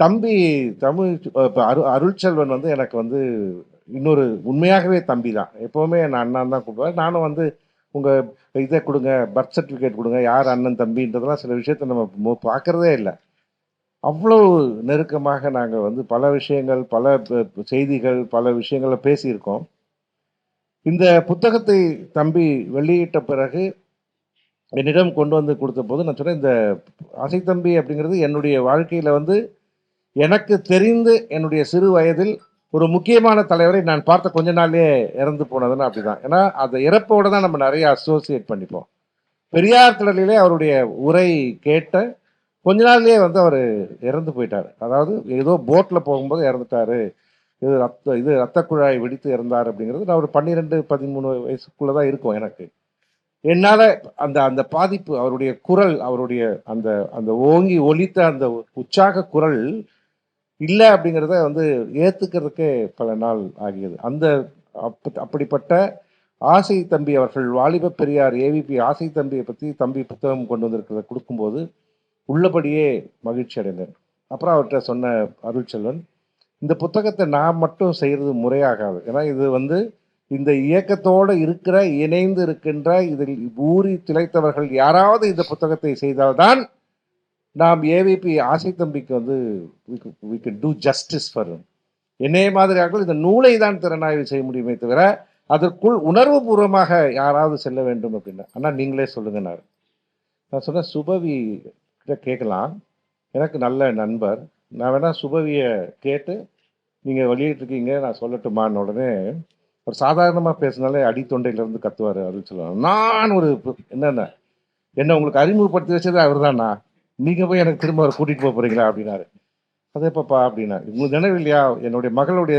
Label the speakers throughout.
Speaker 1: தம்பி தமிழ் இப்போ அரு அருள்செல்வன் வந்து எனக்கு வந்து இன்னொரு உண்மையாகவே தம்பி தான். எப்போவுமே நான் அண்ணன் தான் கூப்பிடுவேன். நானும் வந்து உங்கள் இதை கொடுங்க பர்த் சர்டிஃபிகேட் கொடுங்க யார் அண்ணன் தம்பின்றதெல்லாம் சில விஷயத்த நம்ம பார்க்குறதே இல்லை. அவ்வளோ நெருக்கமாக நாங்கள் வந்து பல விஷயங்கள் பல செய்திகள் பல விஷயங்களை பேசியிருக்கோம். இந்த புத்தகத்தை தம்பி வெளியிட்ட பிறகு என்னிடம் கொண்டு வந்து கொடுத்த போது நான் சொன்னேன் இந்த அசை தம்பி அப்படிங்கிறது என்னுடைய வாழ்க்கையில் வந்து எனக்கு தெரிந்து என்னுடைய சிறு வயதில் ஒரு முக்கியமான தலைவரை நான் பார்த்த கொஞ்ச நாள்லேயே இறந்து போனதுன்னு அப்படிதான். ஏன்னா அந்த இறப்போட தான் நம்ம நிறைய அசோசியேட் பண்ணிப்போம். பெரியார் திடலிலே அவருடைய உரை கேட்ட கொஞ்ச நாள்லேயே வந்து அவர் இறந்து போயிட்டார். அதாவது ஏதோ போட்டில் போகும்போது இறந்துட்டாரு. இது ரத்த இது ரத்த குழாய் வெடித்து இறந்தார் அப்படிங்கிறது நான் ஒரு பன்னிரெண்டு பதிமூணு வயசுக்குள்ளே தான் இருக்கும் எனக்கு. என்னால் அந்த அந்த பாதிப்பு அவருடைய குரல் அவருடைய அந்த அந்த ஓங்கி ஒலித்த அந்த உற்சாக குரல் இல்லை அப்படிங்கிறத வந்து ஏற்றுக்கிறதுக்கே பல நாள் ஆகியது. அந்த அப்ப அப்படிப்பட்ட ஆசை தம்பி அவர்கள் வாலிப பெரியார் ஏவிபி ஆசை தம்பியை பற்றி தம்பி புத்தகம் கொண்டு வந்திருக்கிறத கொடுக்கும்போது உள்ளபடியே மகிழ்ச்சி அடைந்தேன். அப்புறம் அவர்கிட்ட சொன்ன அருள்செல்வன் இந்த புத்தகத்தை நான் மட்டும் செய்கிறது முறையாகாது. ஏன்னா இது வந்து இந்த இயக்கத்தோடு இருக்கிற இணைந்து இருக்கின்ற இதில் ஊறி திளைத்தவர்கள் யாராவது இந்த புத்தகத்தை செய்தால்தான் நாம் ஏவிபி ஆசை தம்பிக்கு வந்து we can do justice for என்னைய மாதிரியாக இந்த நூலை தான் திறனாய்வு செய்ய முடியுமே தவிர அதற்குள் உணர்வுபூர்வமாக யாராவது செல்ல வேண்டும் அப்படின்னா ஆனால் நீங்களே சொல்லுங்கனார் நான் சொன்னேன் சுபவி கிட்ட கேட்கலாம். எனக்கு நல்ல நண்பர். நான் வேணால் சுபவியை கேட்டு நீங்கள் வெளியிட்டிருக்கீங்க நான் சொல்லட்டுமான்னு உடனே ஒரு சாதாரணமாக பேசினாலே அடித்தொண்டையிலேருந்து கத்துவார் அப்படின்னு சொல்லுவாங்க நான் ஒரு என்னென்ன என்ன உங்களுக்கு அறிமுகப்படுத்தி வச்சது அவர் தானா நீங்கள் போய் எனக்கு திரும்ப கூட்டிகிட்டு போக போகிறீங்களா அப்படின்னாரு. அதே பாப்பா அப்படின்னா உங்களுக்கு நினைவு இல்லையா? என்னுடைய மகளுடைய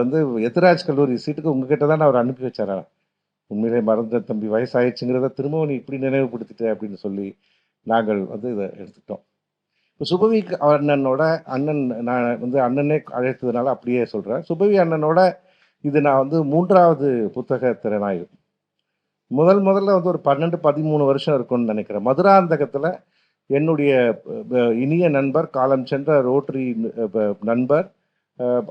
Speaker 1: வந்து எத்திராஜ் கல்லூரி சீட்டுக்கு உங்ககிட்ட தான் அவர் அனுப்பி வச்சாரா? உண்மையிலே மறந்த தம்பி வயசாயிடுச்சுங்கிறத திரும்பவும் நீ இப்படி நினைவுபடுத்திட்ட அப்படின்னு சொல்லி நாங்கள் வந்து இதை எடுத்துட்டோம் இப்போ சுபவி அண்ணனோட அண்ணன் நான் வந்து அண்ணனே அழைத்ததுனால அப்படியே சொல்கிறேன் சுபவி அண்ணனோட இது நான் வந்து மூன்றாவது புத்தக திறனாய்வு. முதல் முதல்ல வந்து ஒரு பன்னெண்டு பதிமூணு வருஷம் இருக்கும்னு நினைக்கிறேன். மதுராந்தகத்தில் என்னுடைய இனிய நண்பர் காலம் சென்ற ரோட்டரி நண்பர்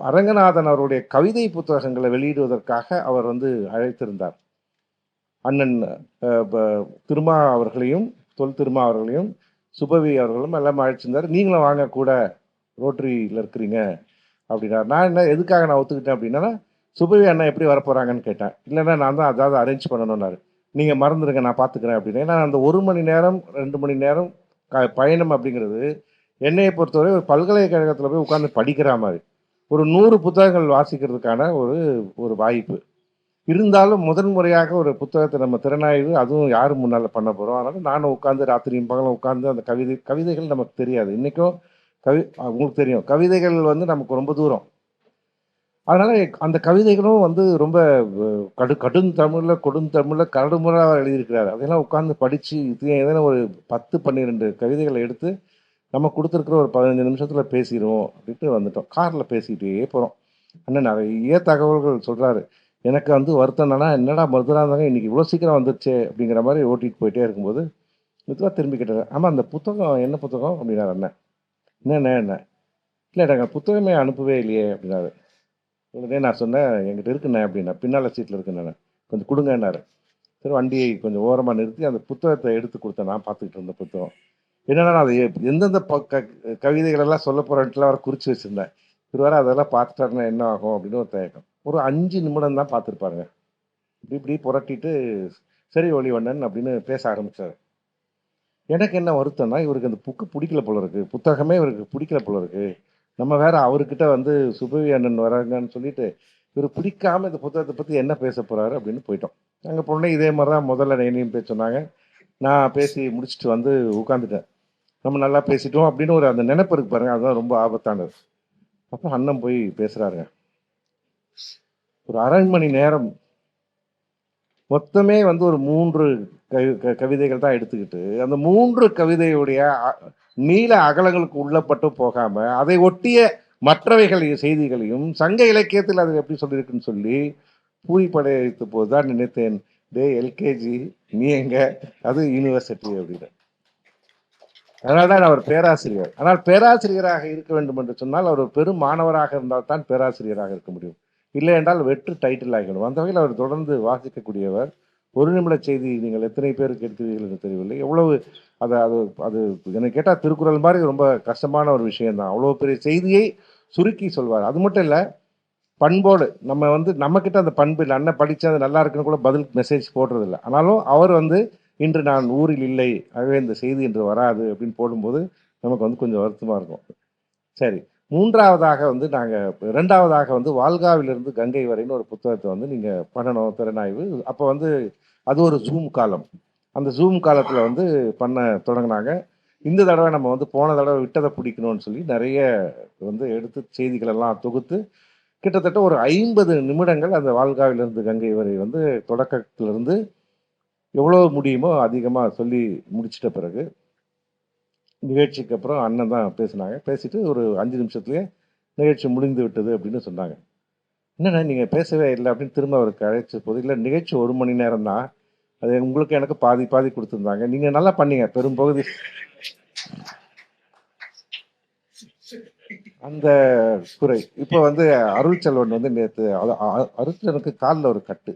Speaker 1: அரங்கநாதன் அவருடைய கவிதை புத்தகங்களை வெளியிடுவதற்காக அவர் வந்து அழைத்திருந்தார். அண்ணன் திருமா அவர்களையும் தொல் திருமா அவர்களையும் சுபவி அவர்களும் எல்லாம் அழைச்சிருந்தார். நீங்களும் வாங்க கூட ரோட்டரியில் இருக்கிறீங்க அப்படின்னா நான் என்ன எதுக்காக நான் ஒத்துக்கிட்டேன் அப்படின்னா சுபவி அண்ணா எப்படி வரப்போகிறாங்கன்னு கேட்டேன். இல்லைன்னா நான் தான் அதாவது அரேஞ்ச் பண்ணணும்னாரு. நீங்கள் மறந்துடுங்க நான் பார்த்துக்கிறேன் அப்படின்னு. ஏன்னா அந்த ஒரு மணி நேரம் ரெண்டு மணி நேரம் பயணம் அப்படிங்கிறது என்னையை பொறுத்தவரை ஒரு பல்கலைக்கழகத்தில் போய் உட்காந்து படிக்கிற மாதிரி. ஒரு நூறு புத்தகங்கள் வாசிக்கிறதுக்கான ஒரு ஒரு வாய்ப்பு. இருந்தாலும் முதன் முறையாக ஒரு புத்தகத்தை நம்ம திறனாய்வு அதுவும் யார் முன்னால் பண்ண போகிறோம் அதனால் நானும் உட்காந்து ராத்திரியும் பகலும் உட்காந்து அந்த கவிதை கவிதைகள் நமக்கு தெரியாது. இன்றைக்கும் கவி உங்களுக்கு தெரியும். கவிதைகள் வந்து நமக்கு ரொம்ப தூரம். அதனால் அந்த கவிதைகளும் வந்து ரொம்ப கடு கடும் தமிழில் கொடுந்தமிழில் கரடுமுறையாக எழுதியிருக்கிறார். அதெல்லாம் உட்காந்து படித்து இது எதனா ஒரு பத்து பன்னிரெண்டு கவிதைகளை எடுத்து நம்ம கொடுத்துருக்குற ஒரு பதினஞ்சு நிமிஷத்தில் பேசிடுவோம் அப்படின்ட்டு வந்துட்டோம். காரில் பேசிக்கிட்டே போகிறோம் அண்ணன் நிறைய தகவல்கள் சொல்கிறாரு எனக்கு வந்து வருத்தம் என்னன்னா என்னடா மருத்துவராக இன்னைக்கு இவ்வளோ சீக்கிரம் வந்துருச்சு அப்படிங்கிற மாதிரி ஓட்டிகிட்டு போயிட்டே இருக்கும்போது மெதுவாக திரும்பி கேட்டார் ஆமாம் அந்த புத்தகம் என்ன புத்தகம்? அப்படின்னாரு அண்ணன். என்ன என்ன இல்லை எனக்கு புத்தகமே அனுப்பவே இல்லையே அப்படின்னாரு. உடனே நான் சொன்னேன் என்கிட்ட இருக்குண்ணே அப்படின்னா பின்னால் சீட்டில் இருக்குண்ணே கொஞ்சம் கொடுங்கன்னாரு. சரி வண்டியை கொஞ்சம் ஓரமாக நிறுத்தி அந்த புத்தகத்தை எடுத்து கொடுத்தேன். நான் பார்த்துக்கிட்டு இருந்த புத்தகம். என்னென்னா நான் அதை எந்தெந்த ப- க கவிதைகளெல்லாம் சொல்ல போகிறேன்ட்டுலாம் அவரை குறித்து வச்சுருந்தேன். இவர் அதெல்லாம் பார்த்துட்டாருன்னா என்ன ஆகும் அப்படின்னு ஒரு தயக்கம். ஒரு அஞ்சு நிமிடம் தான் பார்த்துருப்பாருங்க. இப்படி இப்படி புரட்டிட்டு சரி ஒளிவண்ணன் அப்படின்னு பேச ஆரம்பித்தார் எனக்கு என்ன வருத்தம்னா இவருக்கு அந்த புக்கு பிடிக்கல போல இருக்குது புத்தகமே இவருக்கு பிடிக்கல போல இருக்குது நம்ம வேற அவர்கிட்ட வந்து சுபவி அண்ணன் வராங்கன்னு சொல்லிட்டு இவர் பிடிக்காம இந்த புத்தகத்தை பற்றி என்ன பேச போகிறாரு அப்படின்னு போயிட்டோம். அங்கே பொண்ணே இதே மாதிரி தான் முதல்ல என்னையும் பேச சொன்னாங்க. நான் பேசி முடிச்சுட்டு வந்து உட்காந்துட்டேன் நம்ம நல்லா பேசிட்டோம் அப்படின்னு ஒரு அந்த நினைப்பு இருக்கு பாருங்க. அதுதான் ரொம்ப ஆபத்தானது. அப்போ அண்ணன் போய் பேசுகிறாருங்க ஒரு அரை மணி நேரம் மொத்தமே வந்து ஒரு மூன்று கவி- க- கவிதைகள் தான் எடுத்துக்கிட்டு அந்த மூன்று கவிதையுடைய நீள அகலங்களுக்கு உள்ளப்பட்டு போகாம அதை ஒட்டிய மற்றவைகள் செய்திகளையும் சங்க இலக்கியத்தில் அது எப்படி சொல்லியிருக்குன்னு சொல்லி பூரிப்படைத்த போது தான் நினைத்தேன் டே எல்கேஜி நீ எங்க? அது யூனிவர்சிட்டி அப்படின்னு அதனால தான் அவர் பேராசிரியர். ஆனால் பேராசிரியராக இருக்க வேண்டும் என்று சொன்னால் அவர் ஒரு பெரும் மாணவராக இருந்தால் தான் பேராசிரியராக இருக்க முடியும். இல்லை என்றால் வெற்று டைட்டில் ஆகிடும் அந்த வகையில் அவர் தொடர்ந்து வாசிக்கக்கூடியவர் ஒரு நிமிட செய்தி நீங்கள் எத்தனை பேர் கேட்கிறீர்கள் என்று தெரியவில்லை. எவ்வளவு அது அது அது என்னை கேட்டால் திருக்குறள் மாதிரி ரொம்ப கஷ்டமான ஒரு விஷயம்தான். அவ்வளோ பெரிய செய்தியை சுருக்கி சொல்வார். அது மட்டும் இல்லை பண்போடு நம்ம வந்து நம்மக்கிட்ட அந்த பண்பு இல்லை அண்ணன் படித்தா அது நல்லா இருக்குன்னு கூட பதில் மெசேஜ் போடுறதில்ல. ஆனாலும் அவர் வந்து இன்று நான் ஊரில் இல்லை ஆகவே இந்த செய்தி இன்று வராது அப்படின்னு போடும்போது நமக்கு வந்து கொஞ்சம் வருத்தமாக இருக்கும். சரி மூன்றாவதாக வந்து நாங்கள் ரெண்டாவதாக வந்து வால்காவிலிருந்து கங்கை வரைன்னு ஒரு புத்தகத்தை வந்து நீங்கள் பண்ணணும் திறனாய்வு. அப்போ வந்து அது ஒரு ஜூம் காலம். அந்த ஜூம் காலத்தில் வந்து பண்ண தொடங்கினாங்க. இந்த தடவை நம்ம வந்து போன தடவை விட்டதை பிடிக்கணும்னு சொல்லி நிறைய வந்து எடுத்து செய்திகளெல்லாம் தொகுத்து கிட்டத்தட்ட ஒரு ஐம்பது நிமிடங்கள் அந்த வால்காவிலிருந்து கங்கை வரை வந்து தொடக்கத்திலிருந்து எவ்வளோ முடியுமோ அதிகமாக சொல்லி முடிச்சிட்ட பிறகு நிகழ்ச்சிக்கு அப்புறம் அண்ணன் தான் பேசினாங்க. பேசிட்டு ஒரு அஞ்சு நிமிஷத்துலேயே நிகழ்ச்சி முடிந்து விட்டது அப்படின்னு சொன்னாங்க. என்னண்ணா நீங்கள் பேசவே இல்லை அப்படின்னு திரும்ப அவருக்கு அழைச்ச போது இல்லை நிகழ்ச்சி ஒரு மணி நேரம் தான். அது உங்களுக்கு எனக்கு பாதி பாதி கொடுத்துருந்தாங்க. நீங்கள் நல்லா பண்ணீங்க பெரும்பகுதி அந்த குறை. இப்போ வந்து அருள்செல்வன் வந்து நேற்று அருள்செல்வனுக்கு காலில் ஒரு கட்டு.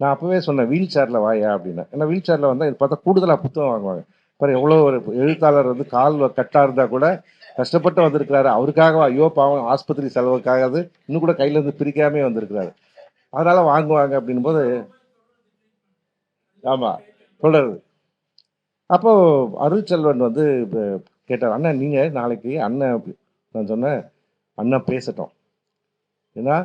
Speaker 1: நான் அப்போவே சொன்னேன் வீல் சேரில் வாயா அப்படின்னு. ஏன்னா வீல் சேரில் வந்தால் இது பார்த்தா கூடுதலாக புத்தகம் வாங்குவாங்க. பாரு எவ்வளோ ஒரு எழுத்தாளர் வந்து கால் கட்டாக இருந்தால் கூட கஷ்டப்பட்டு வந்திருக்கிறாரு. அவருக்காக ஐயோ பாவம் ஆஸ்பத்திரி செலவுக்காக இன்னும் கூட கையிலேருந்து பிரிக்காமே வந்திருக்கிறாரு. அதனால வாங்குவாங்க அப்படின் போது ஆமாம் தொடருது. அப்போ அருள் செல்வன் வந்து கேட்டார் அண்ணன் நீங்கள் நாளைக்கு அண்ணன் நான் சொன்னேன் அண்ணன் பேசட்டும். ஏன்னா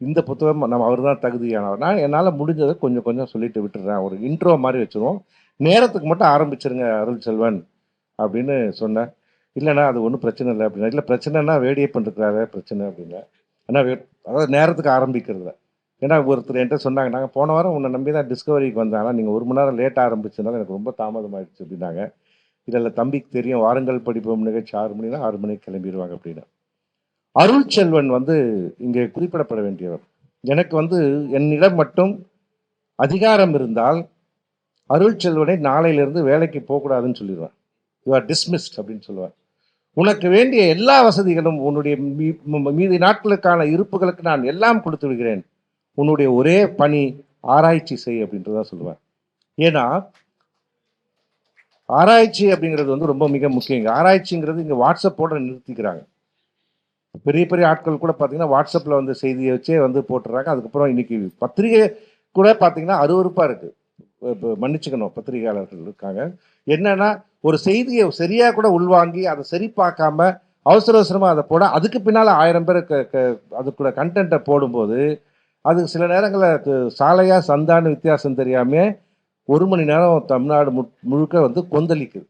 Speaker 1: இந்த புத்தகம் நம்ம அவர் தான் தகுதியானவர். நான் என்னால் முடிஞ்சதை கொஞ்சம் கொஞ்சம் சொல்லிட்டு விட்டுறேன். ஒரு இன்ட்ரோ மாதிரி வச்சுருவோம். நேரத்துக்கு மட்டும் ஆரம்பிச்சிருங்க அருள் செல்வன் அப்படின்னு சொன்னேன். இல்லைண்ணா அது ஒன்றும் பிரச்சனை இல்லை அப்படின்னா. இல்லை பிரச்சனைனா வேடியை பண்ணிருக்கிறாரு பிரச்சனை அப்படின்னா. ஆனால் அதாவது நேரத்துக்கு ஆரம்பிக்கிறதுல. ஏன்னா ஒருத்தர் என்கிட்ட சொன்னாங்க நாங்கள் போன வாரம் உன்னை நம்பி தான் டிஸ்கவரிக்கு வந்தேன். ஆனால் நீங்கள் ஒரு மணி நேரம் லேட் ஆரம்பிச்சதுனால எனக்கு ரொம்ப தாமதமாயிடுச்சு அப்படின்னாங்க. இதில் தம்பிக்கு தெரியும். வாரங்கள் படிப்போம் நிகழ்ச்சி ஆறு மணினா ஆறு மணிக்கு கிளம்பிடுவாங்க அப்படின்னு. அருள் செல்வன் வந்து இங்கே குறிப்பிடப்பட வேண்டியவர். எனக்கு வந்து என்னிடம் மட்டும் அதிகாரம் இருந்தால் அருள் செல்வனை நாளையிலிருந்து வேலைக்கு போகக்கூடாதுன்னு சொல்லிடுவேன். யூ ஆர் டிஸ்மிஸ்ட் அப்படின்னு சொல்லுவார். உனக்கு வேண்டிய எல்லா வசதிகளும் உன்னுடைய மீதி நாட்களுக்கான இருப்புகளுக்கு நான் எல்லாம் கொடுத்து விடுகிறேன். உன்னுடைய ஒரே பணி ஆராய்ச்சி செய் அப்படின்றதா சொல்லுவேன் ஏன்னா ஆராய்ச்சி அப்படிங்கிறது வந்து ரொம்ப மிக முக்கியம். இங்கே ஆராய்ச்சிங்கிறது இங்கே வாட்ஸ்அப்போட நிறுத்திக்கிறாங்க. பெரிய பெரிய ஆட்கள் கூட பார்த்தீங்கன்னா வாட்ஸ்அப்பில் வந்து செய்தியை வச்சே வந்து போட்டுறாங்க. அதுக்கப்புறம் இன்னைக்கு பத்திரிகை கூட பார்த்தீங்கன்னா அருவறுப்பாக இருக்குது இப்போ மன்னிச்சுக்கணும் பத்திரிகையாளர்கள் இருக்காங்க. என்னன்னா ஒரு செய்தியை சரியாக கூட உள்வாங்கி அதை சரி பார்க்காம அவசர அவசரமாக அதை போட அதுக்கு பின்னால் ஆயிரம் பேர் அதுக்குள்ள கண்டென்ட்டை போடும்போது அது சில நேரங்களில் சாலையாக சந்தான வித்தியாசம் தெரியாமல் ஒரு மணி நேரம் தமிழ்நாடு மு முழுக்க வந்து கொந்தளிக்குது.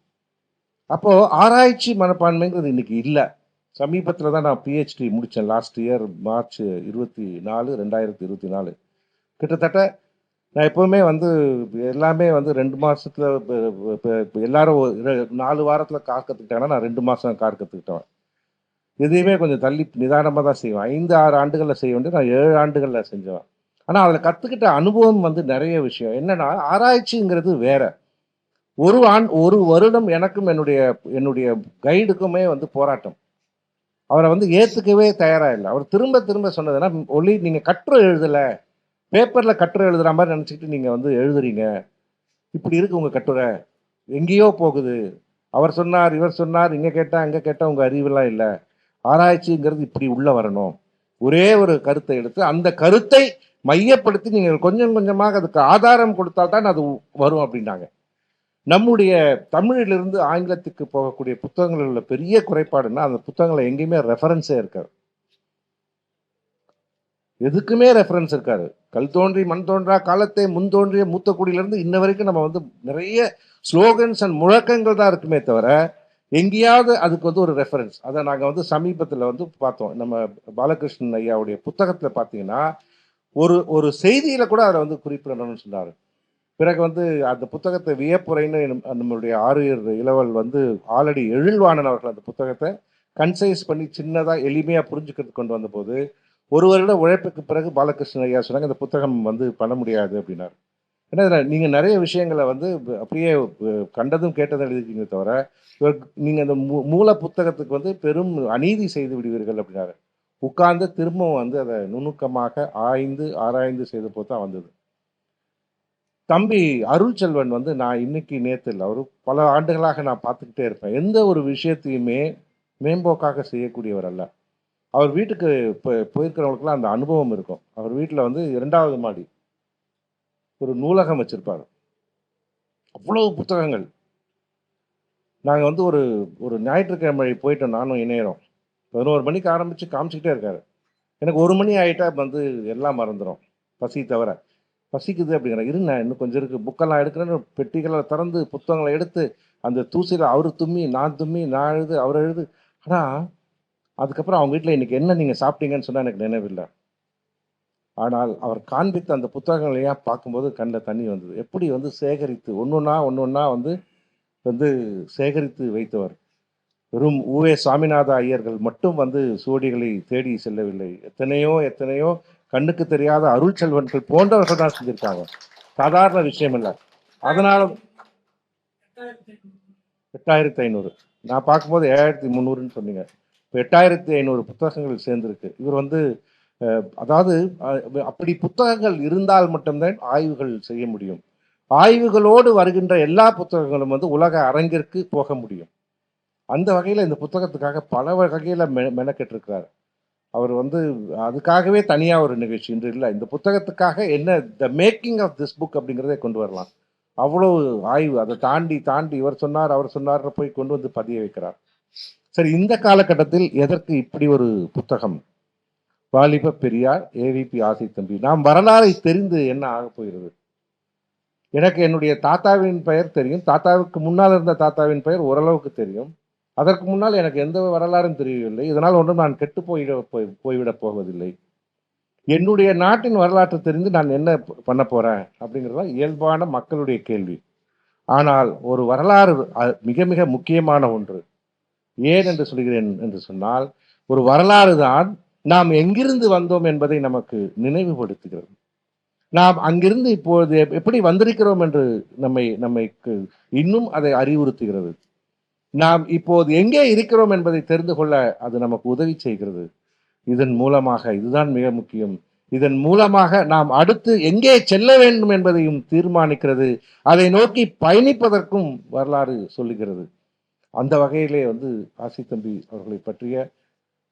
Speaker 1: அப்போது ஆராய்ச்சி மனப்பான்மைங்கிறது இன்னைக்கு இல்லை. சமீபத்தில் தான் நான் பிஹெச்டி முடித்தேன் லாஸ்ட் இயர் மார்ச் இருபத்தி நாலு ரெண்டாயிரத்தி இருபத்தி நாலு. கிட்டத்தட்ட நான் எப்போவுமே வந்து எல்லாமே வந்து ரெண்டு மாதத்தில் எல்லாரும் நாலு வாரத்தில் கார் கற்றுக்கிட்டாங்கன்னா நான் ரெண்டு மாதம் கார் கற்றுக்கிட்டேன் எதையுமே கொஞ்சம் தள்ளி நிதானமாக தான் செய்வேன். ஐந்து ஆறு ஆண்டுகளில் செய்ய வேண்டிய நான் ஏழு ஆண்டுகளில் செஞ்சேன் ஆனால் அதில் கற்றுக்கிட்ட அனுபவம் வந்து நிறைய விஷயம். என்னென்னா ஆராய்ச்சிங்கிறது வேற. ஒரு ஆண் ஒரு வருடம் எனக்கும் என்னுடைய என்னுடைய கைடுக்குமே வந்து போராட்டம். அவரை வந்து ஏற்றுக்கவே தயாராக இல்லை. அவர் திரும்ப திரும்ப சொன்னதுன்னா ஒளி நீங்கள் கட்டுரை எழுதலை. பேப்பரில் கட்டுரை எழுதுகிற மாதிரி நினச்சிக்கிட்டு நீங்கள் வந்து எழுதுறீங்க. இப்படி இருக்கு உங்கள் கட்டுரை. எங்கேயோ போகுது. அவர் சொன்னார் இவர் சொன்னார் இங்கே கேட்டால் அங்கே கேட்டால் உங்கள் அறிவெல்லாம் இல்லை. ஆராய்ச்சிங்கிறது இப்படி உள்ளே வரணும். ஒரே ஒரு கருத்தை எடுத்து அந்த கருத்தை மையப்படுத்தி நீங்கள் கொஞ்சம் கொஞ்சமாக அதுக்கு ஆதாரம் கொடுத்தால் தான் அது வரும் அப்படின்னாங்க. நம்முடைய தமிழிலிருந்து ஆங்கிலத்துக்கு போகக்கூடிய புத்தகங்களில் உள்ள பெரிய குறைபாடுன்னா அந்த புத்தகங்களை எங்கேயுமே ரெஃபரன்ஸே இருக்காது. எதுக்குமே ரெஃபரன்ஸ் இருக்காரு கல் தோன்றி மண் தோன்றா காலத்தை முன் தோன்றிய மூத்த இன்ன வரைக்கும் நம்ம வந்து நிறைய ஸ்லோகன்ஸ் அண்ட் முழக்கங்கள் தான் இருக்குமே தவிர எங்கேயாவது அதுக்கு வந்து ஒரு ரெஃபரன்ஸ் அதை நாங்கள் வந்து சமீபத்தில் வந்து பார்த்தோம். நம்ம பாலகிருஷ்ணன் ஐயாவுடைய புத்தகத்தில் பார்த்தீங்கன்னா ஒரு ஒரு செய்தியில் கூட அதை வந்து குறிப்பிடணும்னு சொன்னார். பிறகு வந்து அந்த புத்தகத்தை வியப்புரைன்னு நம்மளுடைய ஆரியர் இளவல் வந்து ஆல்ரெடி எழில்வாணன் அவர்கள் அந்த புத்தகத்தை கன்சைஸ் பண்ணி சின்னதாக எளிமையாக புரிஞ்சுக்கிறதுக்கு கொண்டு வந்தபோது ஒரு வருட உழைப்புக்கு பிறகு பாலகிருஷ்ணன் ஐயா சொன்னாங்க இந்த புத்தகம் வந்து பண்ண முடியாது அப்படின்னார். ஏன்னா இதில் நீங்கள் நிறைய விஷயங்களை வந்து அப்படியே கண்டதும் கேட்டதும் எழுதிருக்கீங்க தவிர நீங்கள் அந்த மூ மூல புத்தகத்துக்கு வந்து பெரும் அநீதி செய்து விடுவீர்கள் அப்படின்னாரு. உட்கார்ந்து திரும்பவும் வந்து அதை நுணுக்கமாக ஆய்ந்து ஆராய்ந்து செய்த போது தான் வந்தது. தம்பி அருள் செல்வன் வந்து நான் இன்னைக்கு நேற்று இல்லை அவர் பல ஆண்டுகளாக நான் பார்த்துக்கிட்டே இருப்பேன். எந்த ஒரு விஷயத்தையுமே மேம்போக்காக செய்யக்கூடியவர் அல்ல. அவர் வீட்டுக்கு இப்போ போயிருக்கிறவங்களுக்குலாம் அந்த அனுபவம் இருக்கும். அவர் வீட்டில் வந்து இரண்டாவது மாடி ஒரு நூலகம் வச்சுருப்பார். அவ்வளவு புத்தகங்கள். நாங்கள் வந்து ஒரு ஒரு ஞாயிற்றுக்கிழமை போயிட்டோம் நானும் இணையறோம் பதினோரு மணிக்கு ஆரம்பித்து காமிச்சிக்கிட்டே இருக்காரு. எனக்கு ஒரு மணி ஆகிட்டா வந்து எல்லாம் மறந்துடும் பசி தவிர. பசிக்குது அப்படிங்கிற இருங்க இன்னும் கொஞ்சம் இருக்குது புக்கெல்லாம் எடுக்கிறேன்னு பெட்டிகளை திறந்து புத்தகங்களை எடுத்து அந்த தூசியில் அவர் தும்மி நான் தும்மி நான் எழுது அவர் எழுது. ஆனால் அதுக்கப்புறம் அவங்க வீட்டில் இன்றைக்கி என்ன நீங்கள் சாப்பிட்டீங்கன்னு சொன்னால் எனக்கு நினைவில்லை. ஆனால் அவர் காண்பித்த அந்த புத்தகங்களையாக பார்க்கும்போது கண்ணில் தண்ணி வந்தது? எப்படி வந்து சேகரித்து ஒன்று ஒன்றா ஒன்று ஒன்றா வந்து வந்து சேகரித்து வைத்தவர்? வெறும் ஊவே சாமிநாத ஐயர்கள் மட்டும் வந்து சுவடிகளை தேடி செல்லவில்லை. எத்தனையோ எத்தனையோ கண்ணுக்கு தெரியாத அருள் செல்வன்கள் போன்றவர்கள் தான் செஞ்சிருக்காங்க. சாதாரண விஷயம் இல்லை. அதனால எட்டாயிரத்தி ஐநூறு. நான் பார்க்கும்போது ஏழாயிரத்தி முந்நூறுன்னு சொன்னீங்க. இப்போ எட்டாயிரத்தி ஐநூறு புத்தகங்கள் சேர்ந்துருக்கு. இவர் வந்து அதாவது அப்படி புத்தகங்கள் இருந்தால் மட்டும்தான் ஆய்வுகள் செய்ய முடியும். ஆய்வுகளோடு வருகின்ற எல்லா புத்தகங்களும் வந்து உலக அரங்கிற்கு போக முடியும். அந்த வகையில் இந்த புத்தகத்துக்காக பல வகையில் மெ மெனக்கெட்டிருக்கிறார். அவர் வந்து அதுக்காகவே தனியாக ஒரு நிகழ்ச்சி இன்று இல்லை. இந்த புத்தகத்துக்காக என்ன the making of this book அப்படிங்கிறதே கொண்டு வரலாம். அவ்வளோ ஆய்வு அதை தாண்டி தாண்டி இவர் சொன்னார் அவர் சொன்னார் போய் கொண்டு வந்து பதிய வைக்கிறார். சரி இந்த காலகட்டத்தில் எதற்கு இப்படி ஒரு புத்தகம்? வாலிப பெரியார் ஏவிபி ஆசை தம்பி. நாம் வரலாறை தெரிந்து என்ன ஆகப் போகிறது? எனக்கு என்னுடைய தாத்தாவின் பெயர் தெரியும். தாத்தாவுக்கு முன்னால் இருந்த தாத்தாவின் பெயர் ஓரளவுக்கு தெரியும். அதற்கு முன்னால் எனக்கு எந்த வரலாறும் தெரியவில்லை. இதனால் ஒன்றும் நான் கெட்டு போயிட போய் போய்விடப் போவதில்லை. என்னுடைய நாட்டின் வரலாற்றை தெரிந்து நான் என்ன பண்ண போகிறேன் அப்படிங்கிறது தான் இயல்பான மக்களுடைய கேள்வி. ஆனால் ஒரு வரலாறு மிக மிக முக்கியமான ஒன்று. ஏன் என்று சொல்கிறேன் என்று சொன்னால் ஒரு வரலாறு தான் நாம் எங்கிருந்து வந்தோம் என்பதை நமக்கு நினைவுபடுத்துகிறது. நாம் அங்கிருந்து இப்போது எப்படி வந்திருக்கிறோம் என்று நம்மை நம்மைக்கு இன்னும் அதை அறிவுறுத்துகிறது. நாம் இப்போது எங்கே இருக்கிறோம் என்பதை தெரிந்து கொள்ள அது நமக்கு உதவி செய்கிறது. இதன் மூலமாக இதுதான் மிக முக்கியம். இதன் மூலமாக நாம் அடுத்து எங்கே செல்ல வேண்டும் என்பதையும் தீர்மானிக்கிறது. அதை நோக்கி பயணிப்பதற்கும் வரலாறு சொல்லுகிறது. அந்த வகையிலே வந்து ஆசி தம்பி அவர்களை பற்றிய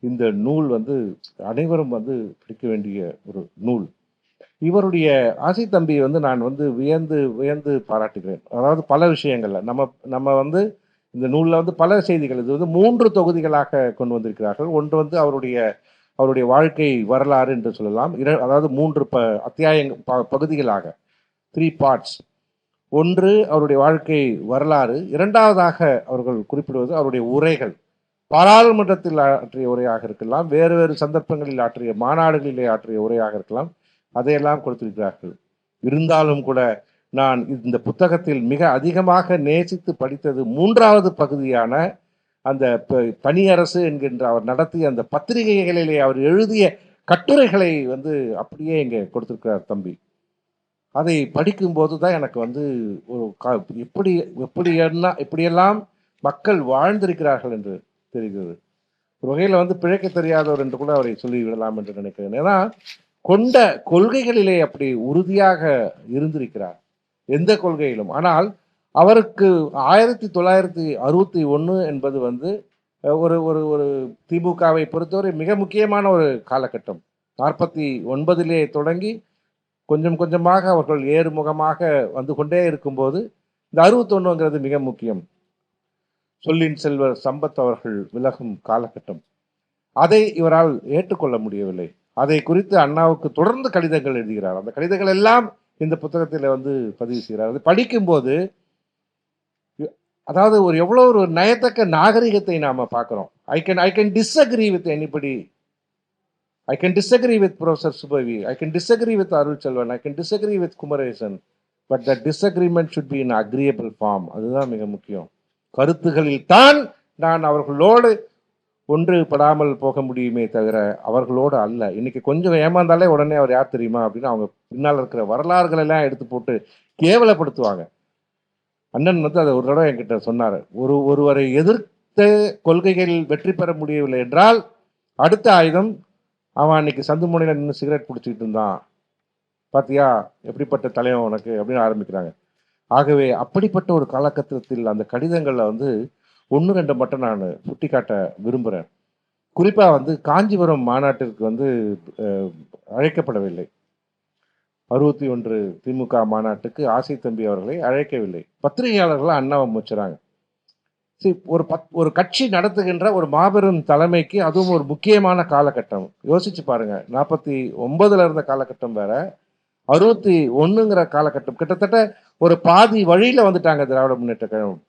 Speaker 1: இந்த நூல் வந்து அனைவரும் வந்து படிக்க வேண்டிய ஒரு நூல். இவருடைய ஆசி தம்பி வந்து நான் வந்து வியந்து வியந்து பாராட்டுகிறேன். அதாவது பல விஷயங்களில் நம்ம நம்ம வந்து இந்த நூலில் வந்து பல செய்திகள் இது வந்து மூன்று தொகுதிகளாக கொண்டு வந்திருக்கிறார்கள். ஒன்று வந்து அவருடைய அவருடைய வாழ்க்கை வரலாறு என்று சொல்லலாம். இர- அதாவது மூன்று ப அத்தியாயங்கள் ப- பகுதிகளாக. த்ரீ பார்ட்ஸ் ஒன்று அவருடைய வாழ்க்கை வரலாறு இரண்டாவதாக அவர்கள் குறிப்பிடுவது அவருடைய உரைகள். பாராளுமன்றத்தில் ஆற்றிய உரையாக இருக்கலாம் வேறு வேறு சந்தர்ப்பங்களில் ஆற்றிய மாநாடுகளிலே ஆற்றிய உரையாக இருக்கலாம் அதையெல்லாம் கொடுத்திருக்கிறார்கள். இருந்தாலும் கூட நான் இந்த புத்தகத்தில் மிக அதிகமாக நேசித்து படித்தது மூன்றாவது பகுதியான அந்த ப- பணியரசு என்கின்ற அவர் நடத்திய அந்த பத்திரிகைகளிலே அவர் எழுதிய கட்டுரைகளை வந்து அப்படியே இங்கே கொடுத்திருக்கிறார் தம்பி. அதை படிக்கும்போது தான் எனக்கு வந்து ஒரு கா- எப்படி எப்படி என்ன எப்படியெல்லாம் மக்கள் வாழ்ந்திருக்கிறார்கள் என்று தெரிகிறது. ஒரு வகையில் வந்து பிழைக்க தெரியாதவர் என்று கூட அவரை சொல்லிவிடலாம் என்று நினைக்கிறேன். ஏன்னா கொண்ட கொள்கைகளிலே அப்படி உறுதியாக இருந்திருக்கிறார். எந்த கொள்கையிலும். ஆனால் அவருக்கு ஆயிரத்தி தொள்ளாயிரத்தி அறுபத்தி ஒன்று என்பது வந்து ஒரு ஒரு ஒரு திமுகவை பொறுத்தவரை மிக முக்கியமான ஒரு காலகட்டம். நாற்பத்தி ஒன்பதிலே தொடங்கி கொஞ்சம் கொஞ்சமாக அவர்கள் ஏறுமுகமாக வந்து கொண்டே இருக்கும்போது இந்த அறுபத்தொன்னுங்கிறது மிக முக்கியம். சொல்லின் செல்வர் சம்பத் அவர்கள் விலகும் காலகட்டம். அதை இவரால் ஏற்றுக்கொள்ள முடியவில்லை. அதை குறித்து அண்ணாவுக்கு தொடர்ந்து கடிதங்கள் எழுதுகிறார். அந்த கடிதங்கள் எல்லாம் இந்த புத்தகத்தில் வந்து பதிவு செய்கிறார். அது படிக்கும்போது அதாவது ஒரு எவ்வளோ ஒரு நயத்தக்க நாகரிகத்தை நாம் பார்க்குறோம். I can I can disagree with anybody I can disagree with professor Subavee I can disagree with Arul Selvan I can disagree with Kumaresan but the disagreement should be in agreeable form அதுதான் மிக முக்கியம். கருத்துகளில் தான் நான் அவர்களோடு ஒன்றுபடாமல் போக முடியுமே தவிர அவர்களோடு அல்ல. இன்னைக்கு கொஞ்சம் ஏமாந்தாலே உடனே அவர் யார் தெரியுமா அப்படின்னு அவங்க பின்னால் இருக்கிற வரலாறுகள் எல்லாம் எடுத்து போட்டு கேவலப்படுத்துவாங்க. அண்ணன் வந்து அதை ஒரு தடவை என்கிட்ட சொன்னார். ஒரு ஒருவரை எதிர்த்த கொள்கைகளில் வெற்றி பெற முடியவில்லை என்றால் அடுத்த ஆயுதம் அவன் அன்னைக்கு சந்து முனையில் நின்று சிகரெட் பிடிச்சிக்கிட்டு இருந்தான். பார்த்தியா எப்படிப்பட்ட தலைவன் உனக்கு? அப்படின்னு ஆரம்பிக்கிறாங்க. ஆகவே அப்படிப்பட்ட ஒரு காலகட்டத்தில் அந்த கடிதங்களில் வந்து ஒன்று ரெண்டு மட்டும் நான் சுட்டி காட்ட விரும்புகிறேன் குறிப்பாக வந்து காஞ்சிபுரம் மாநாட்டிற்கு வந்து அழைக்கப்படவில்லை. அறுபத்தி ஒன்று திமுக மாநாட்டுக்கு ஆசை தம்பி அவர்களை அழைக்கவில்லை. பத்திரிகையாளர்கள் அண்ணாவை முச்சுறாங்க ஒரு பத் ஒரு கட்சி நடத்துகின்ற ஒரு மாபெரும் தலைமைக்கு அதுவும் ஒரு முக்கியமான காலகட்டம். யோசிச்சு பாருங்க நாற்பத்தி ஒன்பதுல இருந்த காலகட்டம் வேற அறுபத்தி ஒன்றுங்கிற காலகட்டம். கிட்டத்தட்ட ஒரு பாதி வழியில வந்துட்டாங்க திராவிட முன்னேற்ற கழகம்.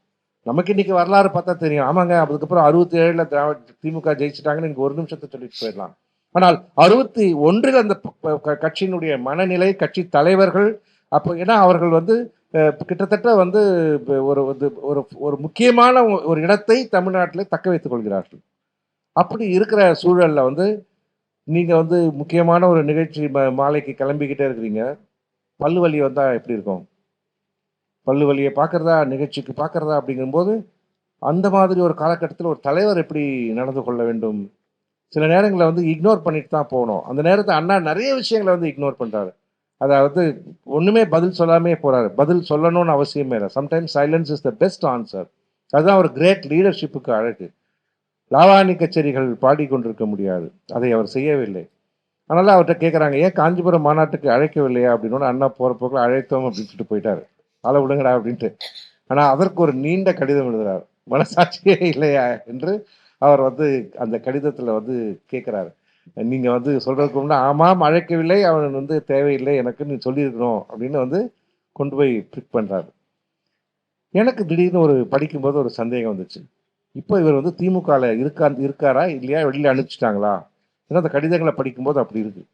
Speaker 1: நமக்கு இன்னைக்கு வரலாறு பார்த்தா தெரியும். ஆமாங்க அதுக்கப்புறம் அறுபத்தி ஏழுல திராவிட திமுக ஜெயிச்சிட்டாங்கன்னு எனக்கு ஒரு நிமிஷத்தை சொல்லிட்டு போயிடலாம். ஆனால் அறுபத்தி ஒன்றில் அந்த க- கட்சியினுடைய மனநிலை கட்சி தலைவர்கள் அப்போ ஏன்னா அவர்கள் வந்து கிட்டத்தட்ட வந்து ஒரு வந்து ஒரு ஒரு முக்கியமான ஒரு இடத்தை தமிழ்நாட்டில் தக்க வைத்துக் கொள்கிறார்கள். அப்படி இருக்கிற சூழலில் வந்து நீங்கள் வந்து முக்கியமான ஒரு நிகழ்ச்சி ம- மாலைக்கு கிளம்பிக்கிட்டே இருக்கிறீங்க. பல்லு வலி வந்தால் எப்படி இருக்கும்? பல்லு வலியை பார்க்குறதா? நிகழ்ச்சிக்கு பார்க்குறதா? அப்படிங்கும்போது அந்த மாதிரி ஒரு காலகட்டத்தில் ஒரு தலைவர் எப்படி நடந்து கொள்ள வேண்டும்? சில நேரங்களில் வந்து இக்னோர் பண்ணிட்டு தான் போகணும். அந்த நேரத்தை அண்ணா நிறைய விஷயங்களை வந்து இக்னோர் பண்ணுறாரு அதாவது ஒன்றுமே பதில் சொல்லாமே போகிறாரு பதில் சொல்லணும்னு அவசியமே இல்லை. Sometimes silence is the best answer அதுதான் ஒரு கிரேட் லீடர்ஷிப்புக்கு அழகு. லாவாணி கச்சேரிகள் பாடிக்கொண்டிருக்க முடியாது. அதை அவர் செய்யவில்லை. அதனால் அவர்கிட்ட கேட்குறாங்க ஏன் காஞ்சிபுரம் மாநாட்டுக்கு அழைக்கவில்லையா? அப்படின்னு. அண்ணா போகிற போக்கில் அழைத்தோம் அப்படின்னு சொல்லிட்டு போயிட்டாரு. ஆளை விடுங்கடா அப்படின்ட்டு. ஆனால் அதற்கு ஒரு நீண்ட கடிதம் எழுதுகிறார் மனசாட்சியே இல்லையா? என்று அவர் வந்து அந்த கடிதத்தில் வந்து கேட்குறாரு நீங்கள் வந்து சொல்கிறதுக்கு முன்னாடி ஆமாம் அழைக்கவில்லை அவன் வந்து தேவையில்லை எனக்கு நீ சொல்லியிருக்கணும் அப்படின்னு வந்து கொண்டு போய் பிக் பண்ணுறாரு எனக்கு திடீர்னு ஒரு படிக்கும்போது ஒரு சந்தேகம் வந்துச்சு. இப்போ இவர் வந்து திமுகவில் இருக்கா இருக்காரா இல்லையா வெளியில் அனுப்பிச்சிட்டாங்களா? ஏன்னா அந்த கடிதங்களை படிக்கும்போது அப்படி இருக்குது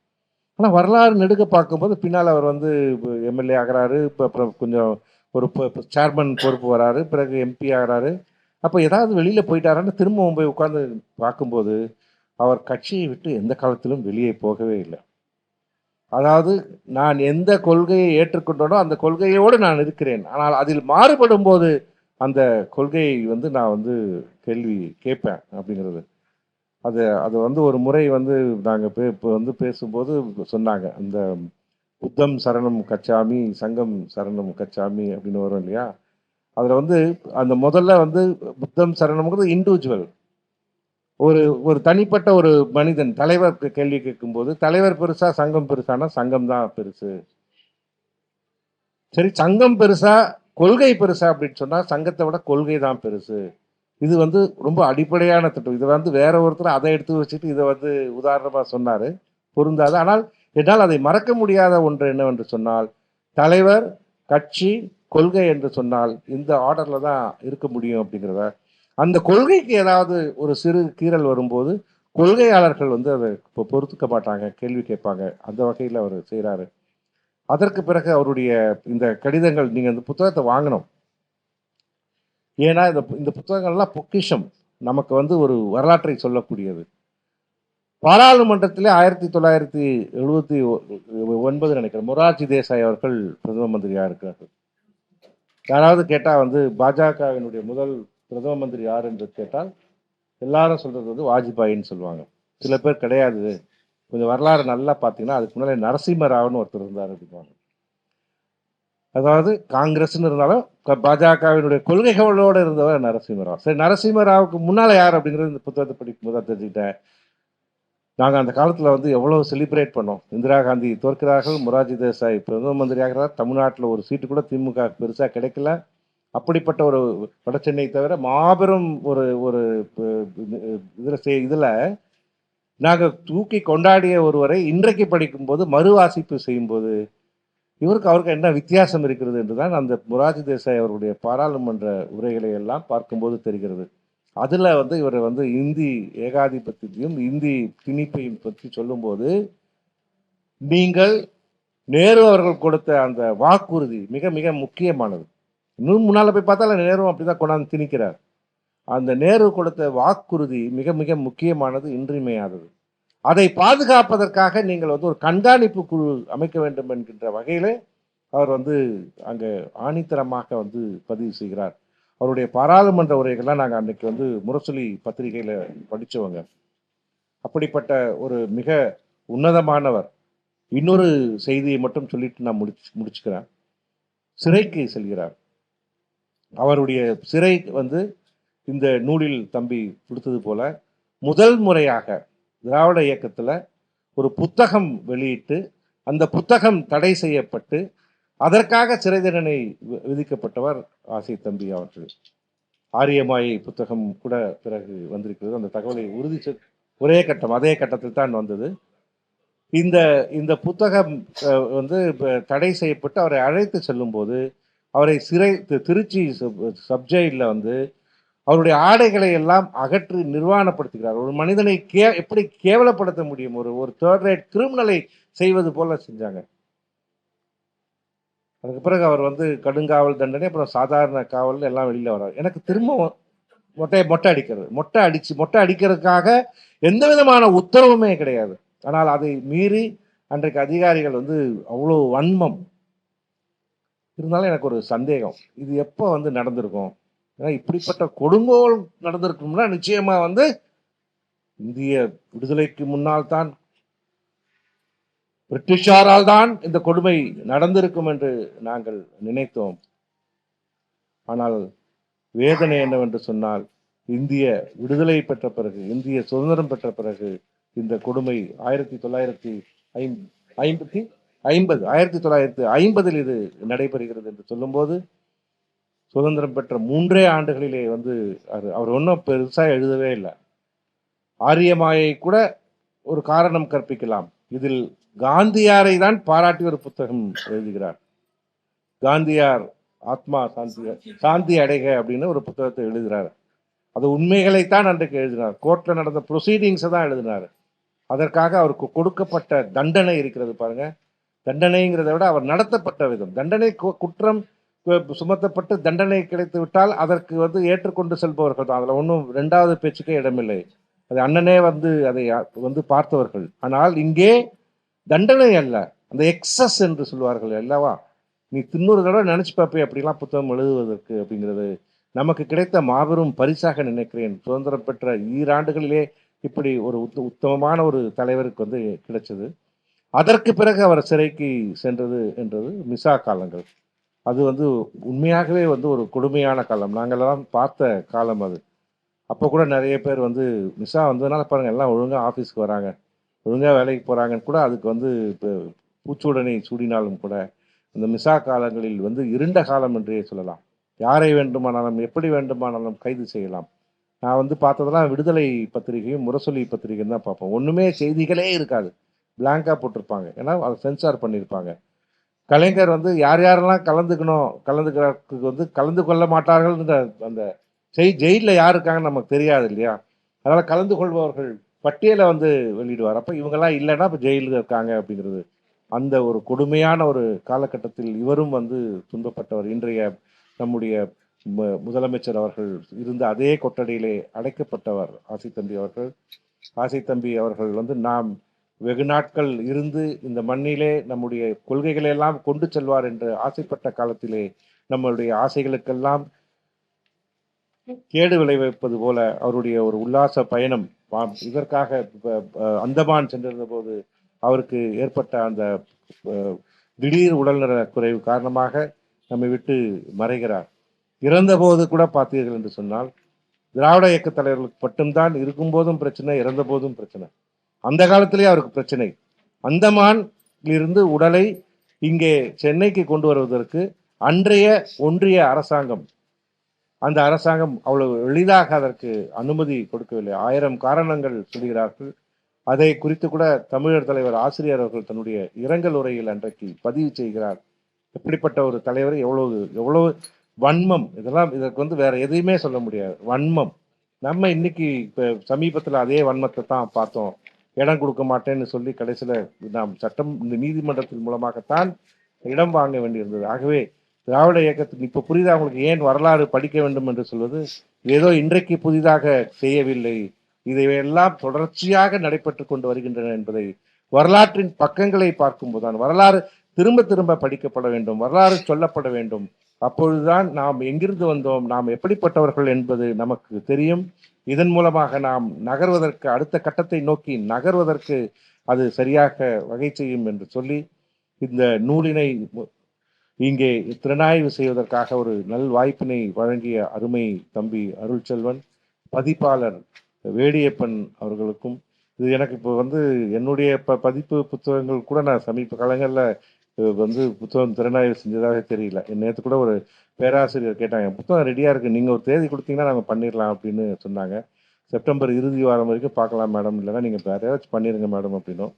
Speaker 1: ஆனால் வரலாறு நெடுக்க பார்க்கும்போது பின்னால் அவர் வந்து எம்எல்ஏ ஆகிறாரு இப்போ அப்புறம் கொஞ்சம் ஒரு சேர்மன் பொறுப்பு வராரு பிறகு எம்பி ஆகிறாரு. அப்போ ஏதாவது வெளியில் போயிட்டாரான்னு திரும்பவும் போய் உட்காந்து பார்க்கும்போது அவர் கட்சியை விட்டு எந்த காலத்திலும் வெளியே போகவே இல்லை. அதாவது நான் எந்த கொள்கையை ஏற்றுக்கொண்டனோ அந்த கொள்கையோடு நான் இருக்கிறேன். ஆனால் அதில் மாறுபடும் போது அந்த கொள்கையை வந்து நான் வந்து கேள்வி கேட்பேன் அப்படிங்கிறது. அது அது வந்து ஒரு முறை வந்து நாங்கள் பே இப்போ வந்து பேசும்போது சொன்னாங்க. அந்த புத்தம் சரணம் கச்சாமி சங்கம் சரணம் கச்சாமி அப்படின்னு வரும் இல்லையா? அதில் வந்து அந்த முதல்ல வந்து புத்தம் சரணம்ங்கிறது இண்டிவிஜுவல் ஒரு ஒரு தனிப்பட்ட ஒரு மனிதன் தலைவர் கேள்வி கேட்கும்போது தலைவர் பெருசா சங்கம் பெருசானா? சங்கம் தான் பெருசு. சரி சங்கம் பெருசா கொள்கை பெருசா அப்படின்னு சொன்னா சங்கத்தை விட கொள்கை தான் பெருசு. இது வந்து ரொம்ப அடிப்படையான திட்டம். இதை வந்து வேற ஒருத்தர் அதை எடுத்து வச்சுட்டு இதை வந்து உதாரணமாக சொன்னார். பொருந்தாது. ஆனால் என்னால் அதை மறக்க முடியாத ஒன்று என்னவென்று சொன்னால் தலைவர் கட்சி கொள்கை என்று சொன்னால் இந்த ஆர்டரில் தான் இருக்க முடியும் அப்படிங்கிறத அந்த கொள்கைக்கு ஏதாவது ஒரு சிறு கீறல் வரும்போது கொள்கையாளர்கள் வந்து அதை இப்போ பொறுத்துக்க மாட்டாங்க கேள்வி கேட்பாங்க. அந்த வகையில் அவர் செய்கிறாரு அதற்கு பிறகு அவருடைய இந்த கடிதங்கள் நீங்கள் இந்த புத்தகத்தை வாங்கணும். ஏன்னா இந்த இந்த புத்தகங்கள்லாம் பொக்கிஷம். நமக்கு வந்து ஒரு வரலாற்றை சொல்லக்கூடியது. பாராளுமன்றத்திலே ஆயிரத்தி தொள்ளாயிரத்தி எழுபத்தி ஒன்பது நினைக்கிறேன். மொரார்ஜி தேசாய் அவர்கள் பிரதம மந்திரியாக இருக்கிறார்கள். யாராவது கேட்டால் வந்து பாஜகவினுடைய முதல் பிரதம மந்திரி யார் என்று கேட்டால் எல்லாரும் சொல்கிறது வந்து வாஜ்பாயின்னு சொல்லுவாங்க. சில பேர் கிடையாது. கொஞ்சம் வரலாறு நல்லா பார்த்தீங்கன்னா அதுக்கு முன்னாடி நரசிம்ம ராவ்னு ஒருத்தர் இருந்தார் அப்படின்வாங்க அதாவது காங்கிரஸ்னு இருந்தாலும் பாஜகவினுடைய கொள்கைகளோடு இருந்தவர் நரசிம்ம ராவ் சரி நரசிம்ம ராவுக்கு யார் அப்படிங்கிறது இந்த புத்தகத்தை படிக்கும்போது தான் தெரிஞ்சுக்கிட்டேன். நாங்கள் அந்த காலத்தில் வந்து எவ்வளோ செலிப்ரேட் பண்ணோம். இந்திரா காந்தி தோற்கிறார்கள் மொராஜி தேசாய் பிரதம மந்திரி ஆகிறார் தமிழ்நாட்டில் ஒரு சீட்டு கூட திமுக பெருசாக கிடைக்கல. அப்படிப்பட்ட ஒரு வட சென்னை தவிர மாபெரும் ஒரு ஒரு இதில் இதில் நாங்கள் தூக்கி கொண்டாடிய ஒருவரை இன்றைக்கு படிக்கும்போது மறுவாசிப்பு செய்யும்போது இவருக்கு அவருக்கு என்ன வித்தியாசம் இருக்கிறது என்றுதான் அந்த முராஜி தேசாய் அவருடைய பாராளுமன்ற உரைகளை எல்லாம் பார்க்கும்போது தெரிகிறது. அதில் வந்து இவர் வந்து இந்தி ஏகாதிபத்தியத்தையும் இந்தி திணிப்பையும் பற்றி சொல்லும்போது நீங்கள் நேரு அவர்கள் கொடுத்த அந்த வாக்குறுதி மிக மிக முக்கியமானது. இன்னும் முன்னால் போய் பார்த்தாலும் நேரும் அப்படி தான் கொண்டாந்து திணிக்கிறார். அந்த நேரு கொடுத்த வாக்குறுதி மிக மிக முக்கியமானது இன்றியமையாதது. அதை பாதுகாப்பதற்காக நீங்கள் வந்து ஒரு கண்காணிப்பு குழு அமைக்க வேண்டும் என்கின்ற வகையிலே அவர் வந்து அங்கே ஆணித்தரமாக வந்து பதிவு செய்கிறார். அவருடைய பாராளுமன்ற உரைகள்லாம் நாங்கள் அன்றைக்கி வந்து முரசொலி பத்திரிகையில் படித்தவங்க அப்படிப்பட்ட ஒரு மிக உன்னதமானவர். இன்னொரு செய்தியை மட்டும் சொல்லிட்டு நான் முடிச்சு முடிச்சுக்கிறேன். சிறைக்கு செல்கிறார். அவருடைய சிறை வந்து இந்த நூலில் தம்பி கொடுத்தது போல முதல் முறையாக திராவிட இயக்கத்தில் ஒரு புத்தகம் வெளியிட்டு அந்த புத்தகம் தடை செய்யப்பட்டு அதற்காக சிறை தண்டனை வி- விதிக்கப்பட்டவர் ஆசை தம்பி அவர்கள். ஆரியமாயை புத்தகம் கூட பிறகு வந்திருக்கிறது. அந்த தகவலை உறுதி செ- ஒரே கட்டம் அதே கட்டத்தில் தான் வந்தது. இந்த இந்த புத்தகம் வந்து தடை செய்யப்பட்டு அவரை அழைத்து செல்லும்போது அவரை சிறை திருச்சி சப்ஜெயிலில் வந்து அவருடைய ஆடைகளை எல்லாம் அகற்றி நிர்வாணப்படுத்துகிறார். ஒரு மனிதனை கே எப்படி கேவலப்படுத்த முடியும்? ஒரு ஒரு தேர்ட் ரேட் கிரிமினலை செய்வது போல செஞ்சாங்க. அதுக்கு பிறகு அவர் வந்து கடுங்காவல் தண்டனை அப்புறம் சாதாரண காவல் எல்லாம் வெளியில் வர்றார். எனக்கு திரும்பவும் மொட்டையை மொட்டை அடிக்கிறது. மொட்டை அடிச்சு மொட்டை அடிக்கிறதுக்காக எந்த விதமான உத்தரவுமே கிடையாது. ஆனால் அதை மீறி அன்றைக்கு அதிகாரிகள் வந்து அவ்வளோ வன்மம். இருந்தாலும் எனக்கு ஒரு சந்தேகம். இது எப்போ வந்து நடந்திருக்கும்? ஏன்னா இப்படிப்பட்ட கொடுங்கோல் நடந்திருக்கும்னா நிச்சயமாக வந்து இந்திய விடுதலைக்கு முன்னால் தான் பிரிட்டிஷாரால் தான் இந்த கொடுமை நடந்திருக்கும் என்று நாங்கள் நினைத்தோம். ஆனால் வேதனை என்னவென்று சொன்னால் இந்திய விடுதலை பெற்ற பிறகு இந்திய சுதந்திரம் பெற்ற பிறகு இந்த கொடுமை ஆயிரத்தி தொள்ளாயிரத்தி ஐம் ஐம்பத்தி ஐம்பது ஆயிரத்தி தொள்ளாயிரத்தி ஐம்பதில் இது நடைபெறுகிறது என்று சொல்லும்போது சுதந்திரம் பெற்ற மூன்றே ஆண்டுகளிலே வந்து அவர் அவர் ஒன்றும் பெருசாக எழுதவே இல்லை. ஆரியமாயை கூட ஒரு காரணம் கற்பிக்கலாம். இதில் காந்தியாரை தான் பாராட்டி ஒரு புத்தகம் எழுதுகிறார். காந்தியார் ஆத்மா சாந்தி சாந்தி அடைக அப்படின்னு ஒரு புத்தகத்தை எழுதுகிறார் அது உண்மைகளைத்தான் அன்றைக்கு எழுதினார். கோர்ட்டில் நடந்த ப்ரொசீடிங்ஸை தான் எழுதினார். அதற்காக அவருக்கு கொடுக்கப்பட்ட தண்டனை இருக்கிறது பாருங்கள் தண்டனைங்கிறத விட அவர் நடத்தப்பட்ட விதம். தண்டனை கு- குற்றம் சுமத்தப்பட்டு தண்டனை கிடைத்து விட்டால் அதற்கு வந்து ஏற்றுக்கொண்டு செல்பவர்கள் தான். அதில் ஒன்றும் ரெண்டாவது பேச்சுக்கே இடமில்லை. அது அண்ணனே வந்து அதை வந்து பார்த்தவர்கள். ஆனால் இங்கே தண்டனை அல்ல. அந்த எக்ஸஸ் என்று சொல்வார்கள் அல்லவா? நீ தின்னூறு தடவை நினச்சி பார்ப்பே அப்படிலாம் புத்தகம் எழுதுவதற்கு அப்படிங்கிறது. நமக்கு கிடைத்த மாபெரும் பரிசாக நினைக்கிறேன். சுதந்திரம் பெற்ற ஈராண்டுகளிலே இப்படி ஒரு உத்த- உத்தமமான ஒரு தலைவருக்கு வந்து கிடைச்சது. அதற்கு பிறகு அவர் சிறைக்கு சென்றது என்றது மிசா காலங்கள். அது வந்து உண்மையாகவே வந்து ஒரு கொடுமையான காலம். நாங்கள்லாம் பார்த்த காலம் அது. அப்போ கூட நிறைய பேர் வந்து மிஸ்ஸா வந்ததுனால பாருங்கள் எல்லாம் ஒழுங்காக ஆஃபீஸ்க்கு வராங்க. ஒழுங்காக வேலைக்கு போகிறாங்கன்னு கூட அதுக்கு வந்து இப்போ பூச்சூடனை சூடினாலும் கூட இந்த மிசா காலங்களில் வந்து இருண்ட காலம் என்றே சொல்லலாம். யாரை வேண்டுமானாலும் எப்படி வேண்டுமானாலும் கைது செய்யலாம். நான் வந்து பார்த்ததெல்லாம் விடுதலை பத்திரிகையும் முரசொலி பத்திரிகையும் தான் பார்ப்போம். ஒன்றுமே செய்திகளே இருக்காது. பிளாங்காக போட்டிருப்பாங்க. ஏன்னா அதை சென்சார் பண்ணியிருப்பாங்க. கலைஞர் வந்து யார் யாரெல்லாம் கலந்துக்கணும் கலந்துக்கிறதுக்கு வந்து கலந்து கொள்ள மாட்டார்கள்ன்ற அந்த செய் ஜெயிலில் யார் இருக்காங்கன்னு நமக்கு தெரியாது இல்லையா? அதனால் கலந்து கொள்பவர்கள் பட்டியலை வந்து வெளியிடுவார். அப்போ இவங்கெல்லாம் இல்லைன்னா இப்போ ஜெயிலில் இருக்காங்க அப்படிங்கிறது அந்த ஒரு கொடுமையான ஒரு காலகட்டத்தில் இவரும் வந்து துன்பப்பட்டவர். இன்றைய நம்முடைய முதலமைச்சர் அவர்கள் இருந்த அதே கொட்டடியிலே அடைக்கப்பட்டவர் ஆசை தம்பி அவர்கள். ஆசை தம்பி அவர்கள் வந்து நாம் வெகு நாட்கள் இருந்து இந்த மண்ணிலே நம்முடைய கொள்கைகளை எல்லாம் கொண்டு செல்வார் என்று ஆசைப்பட்ட காலத்திலே நம்மளுடைய ஆசைகளுக்கெல்லாம் கேடு விளைவிப்பது போல அவருடைய ஒரு உல்லாச பயணம். இதற்காக அந்தமான் சென்றிருந்த போது அவருக்கு ஏற்பட்ட அந்த அஹ், திடீர் உடல்நல குறைவு காரணமாக நம்மை விட்டு மறைகிறார். இறந்தபோது கூட பார்த்தீர்கள் என்று சொன்னால் திராவிட இயக்க தலைவர்களுக்கு மட்டும்தான் இருக்கும்போதும் பிரச்சனை இறந்த போதும் பிரச்சனை. அந்த காலத்திலே அவருக்கு பிரச்சனை. அந்தமான் இருந்து உடலை இங்கே சென்னைக்கு கொண்டு வருவதற்கு அன்றைய ஒன்றிய அரசாங்கம் அந்த அரசாங்கம் அவ்வளவு எளிதாக அதற்கு அனுமதி கொடுக்கவில்லை. ஆயிரம் காரணங்கள் சொல்கிறார்கள். அதை குறித்து கூட தமிழர் தலைவர் ஆசிரியர் அவர்கள் தன்னுடைய இரங்கல் உரையில் அன்றைக்கு பதிவு செய்கிறார். எப்படிப்பட்ட ஒரு தலைவர் எவ்வளவு எவ்வளவு வன்மம். இதெல்லாம் இதற்கு வந்து வேற எதையுமே சொல்ல முடியாது. வன்மம். நம்ம இன்னைக்கு இப்போ சமீபத்தில் அதே வன்மத்தை தான் பார்த்தோம். இடம் கொடுக்க மாட்டேன்னு சொல்லி கடைசியில் நாம் சட்டம் இந்த நீதிமன்றத்தின் மூலமாகத்தான் இடம் வாங்க வேண்டியிருந்தது. ஆகவே திராவிட இயக்கத்துக்கு இப்போ புரியுதா உங்களுக்கு ஏன் வரலாறு படிக்க வேண்டும் என்று சொல்வது? ஏதோ இன்றைக்கு புதிதாக செய்யவில்லை. இதையெல்லாம் தொடர்ச்சியாக நடைபெற்று கொண்டு வருகின்றன என்பதை வரலாற்றின் பக்கங்களை பார்க்கும்போதுதான். வரலாறு திரும்ப திரும்ப படிக்கப்பட வேண்டும். வரலாறு சொல்லப்பட வேண்டும். அப்பொழுதுதான் நாம் எங்கிருந்து வந்தோம் நாம் எப்படிப்பட்டவர்கள் என்பது நமக்கு தெரியும். இதன் மூலமாக நாம் நகர்வதற்கு அடுத்த கட்டத்தை நோக்கி நகர்வதற்கு அது சரியாக வகை செய்யும் என்று சொல்லி இந்த நூலினை இங்கே திறனாய்வு செய்வதற்காக ஒரு நல் வாய்ப்பினை வழங்கிய அருமை தம்பி அருள் செல்வன் பதிப்பாளர் வேடியப்பன் அவர்களுக்கும். இது எனக்கு இப்போ வந்து என்னுடைய ப பதிப்பு புத்தகங்கள் கூட நான் சமீப காலங்களில் வந்து புத்தகம் திறனாய்வு செஞ்சதாக தெரியல. நேற்று கூட ஒரு பேராசிரியர் கேட்டாங்க புத்தகம் ரெடியாக இருக்குது நீங்கள் ஒரு தேதி கொடுத்தீங்கன்னா நாங்கள் பண்ணிடலாம் அப்படின்னு சொன்னாங்க. செப்டம்பர் இறுதி வாரம் வரைக்கும் பார்க்கலாம் மேடம். இல்லைன்னா நீங்கள் வேறு ஏதாச்சும் பண்ணிடுங்க மேடம் அப்படின்னும்.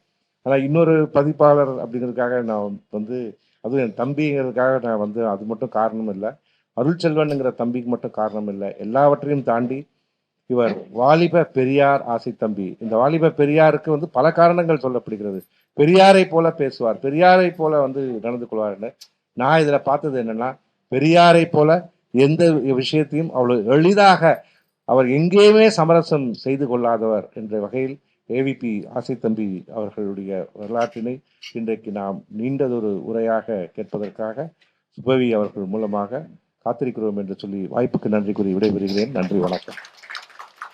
Speaker 1: ஆனால் இன்னொரு பதிப்பாளர் அப்படிங்கிறதுக்காக நான் வந்து அதுவும் என் தம்பிங்கிறதுக்காக நான் வந்து அது மட்டும் காரணம் இல்லை. அருள்செல்வனுங்கிற தம்பிக்கு மட்டும் காரணம் இல்லை. எல்லாவற்றையும் தாண்டி இவர் வாலிப பெரியார் ஆசை தம்பி. இந்த வாலிப பெரியாருக்கு வந்து பல காரணங்கள் சொல்லப்படுகிறது. பெரியாரை போல பேசுவார். பெரியாரை போல வந்து நடந்து கொள்வார்னு நான் இதில் பார்த்தது என்னன்னா பெரியாரை போல எந்த விஷயத்தையும் அவ்வளோ எளிதாக அவர் எங்கேயுமே சமரசம் செய்து கொள்ளாதவர் என்ற வகையில் ஏவிபி ஆசை தம்பி அவர்களுடைய வரலாற்றினை இன்றைக்கு நாம் நீண்டதொரு உரையாக கேட்பதற்காக சுபவி அவர்கள் மூலமாக காத்திருக்கிறோம் என்று சொல்லி வாய்ப்புக்கு நன்றி கூறி விடைபெறுகிறேன். நன்றி வணக்கம்.